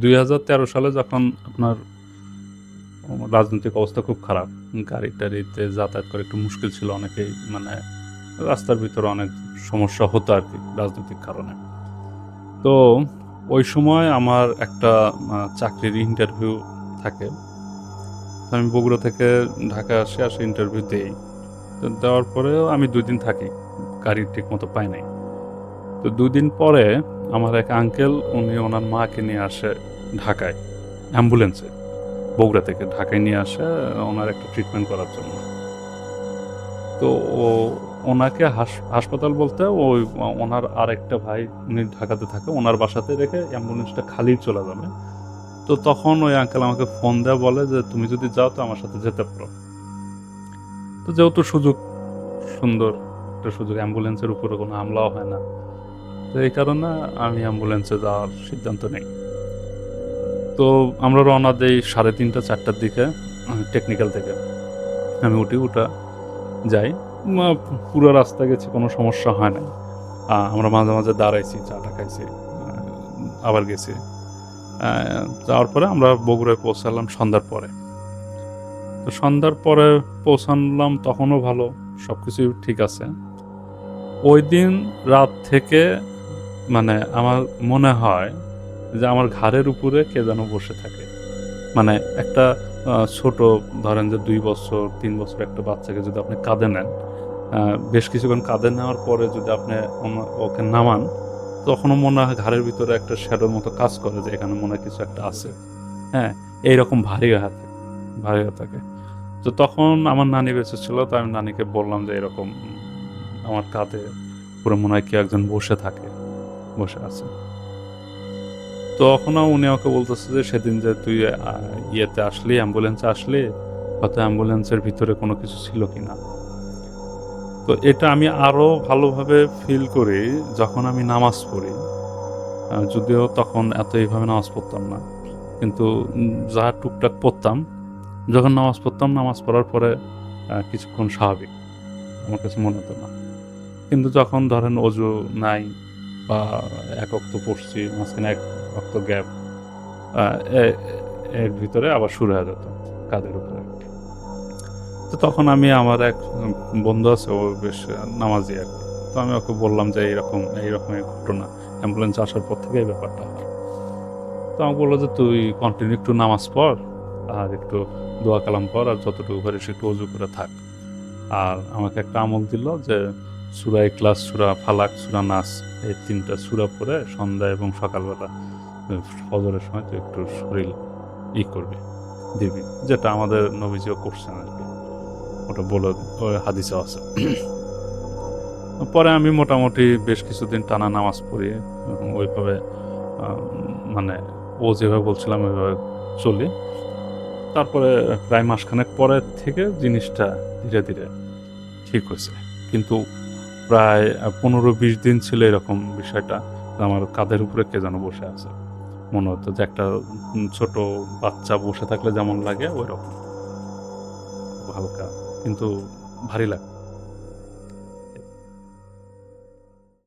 দুই হাজার তেরো সালে যখন আপনার রাজনৈতিক অবস্থা খুব খারাপ, গাড়ি টাড়িতে যাতায়াত করে একটু মুশকিল ছিল অনেকেই মানে রাস্তার ভিতরে অনেক সমস্যা হতো আর কি রাজনৈতিক কারণে। তো ওই সময় আমার একটা চাকরির ইন্টারভিউ থাকে। আমি বগুড়া থেকে ঢাকা আসি, আসে ইন্টারভিউ দিই। তো দেওয়ার পরেও আমি দুই দিন থাকি, গাড়ি ঠিক মতো পাই নাই। তো দুদিন পরে আমার এক আঙ্কেল উনি ওনার মাকে নিয়ে আসে ঢাকায় অ্যাম্বুলেন্সে বগুড়া থেকে ঢাকায় নিয়ে আসে ওনার একটা ট্রিটমেন্ট করার জন্য। তো ও, ওনাকে হাস- হাসপাতাল বলতে ওই ওনার আরেকটা ভাই উনি ঢাকাতে থাকে, ওনার বাসাতে রেখে অ্যাম্বুলেন্সটা খালি চলে যাবে। তো তখন ওই আঙ্কেল আমাকে ফোন দেয়, বলে যে, তুমি যদি যাও তো আমার সাথে যেতে পারো। তো যেহেতু সুযোগ, সুন্দর একটা সুযোগ অ্যাম্বুলেন্সের উপরে কোনো হামলাও হয় না। তো এই কারণে আমি অ্যাম্বুলেন্সে যাওয়ার সিদ্ধান্ত নেই। তো আমরা রওনা দেই সাড়ে তিনটা চারটার দিকে টেকনিক্যাল থেকে। আমি উঠি উঠা যাই। পুরো রাস্তা গেছি কোনো সমস্যা হয় না আহ, আমরা মাঝে মাঝে দাঁড়াইছি চাটা খাইছি আবার গেছি। যাওয়ার পরে আমরা বগুড়ায় পৌঁছালাম সন্ধ্যার পরে। তো সন্ধ্যার পরে পৌঁছালাম তখনও ভালো সব কিছুই ঠিক আছে। ওই দিন রাত থেকে মানে আমার মনে হয় যে আমার ঘাড়ের উপরে কে যেন বসে থাকে। মানে একটা ছোট, ধরেন যে দুই বছর, তিন বছর একটা বাচ্চাকে যদি আপনি কাঁধে নেন বেশ কিছুক্ষণ কাঁধে নেওয়ার পরে যদি আপনি ওকে নামান, তখনও মনে হয় ঘাড়ের ভিতরে একটা শ্যাডোর মতো কাজ করে যে এখানে মনে হয় কিছু একটা আছে। হ্যাঁ এইরকম ভারী থাকে, ভারী হয়ে থাকে। তো তখন আমার নানি বেঁচে ছিল তো আমি নানিকে বললাম যে এরকম আমার কাঁধে পুরো মনে হয় কেউ একজন বসে থাকে। বসে আছে। তখনও উনি আমাকে বলতেছে যে, সেদিন যে তুই ইয়েতে আসলি, অ্যাম্বুলেন্সে আসলি, হয়তো অ্যাম্বুলেন্সের ভিতরে কোনো কিছু ছিল কিনা? তো এটা আমি আরও ভালোভাবে ফিল করি যখন আমি নামাজ পড়ি। যদিও তখন এত এইভাবে নামাজ পড়তাম না। কিন্তু যা টুকটাক পড়তাম, যখন নামাজ পড়তাম, নামাজ পড়ার পরে কিছুক্ষণ স্বাভাবিক। আমার কাছে মনে হতো না। কিন্তু যখন ধরেন অজু নাই বা এক অক্ত পড়ছি, মাঝখানে এক অক্ত গ্যাপ। এর ভিতরে আবার শুরু হয়ে যেত কাদের উপরে। তো তখন আমি আমার এক বন্ধু আছে, ও বেশ নামাজি আর তো আমি ওকে বললাম যে এইরকম এইরকম এই ঘটনা। অ্যাম্বুলেন্স আসার পর থেকে এই ব্যাপারটা হয়। তো আমাকে বলল যে, তুই কন্টিনিউ একটু নামাজ পড়, আর একটু দোয়া কালাম কর আর যতটুকু পারিস একটু অজু করে থাক। আর আমাকে একটা আমল দিল যে সুরা ক্লাস সুরা ফালাক, সুরা নাস, এই তিনটা সুরা পরে সন্ধ্যা এবং সকালবেলা ফজরের সময় তো একটু শরীর ই করবে, দিবি, যেটা আমাদের নবীজিও করছেন আর কি। ওটা বলে হাদিসে আছে। পরে আমি মোটামুটি বেশ কিছুদিন টানা নামাজ পড়ি ওইভাবে মানে ও যেভাবে বলছিলাম ওইভাবে চলি। তারপরে প্রায় মাসখানেক পরে থেকে জিনিসটা ধীরে ধীরে ঠিক হয়েছে। কিন্তু প্রায় পনেরো বিশ দিন ছিল এরকম বিষয়টা। আমার কাঁধের উপরে কে যেন বসে আছে। মনে হতো যে একটা ছোট বাচ্চা বসে থাকলে যেমন লাগে ওই রকম হালকা, কিন্তু ভারী লাগতো।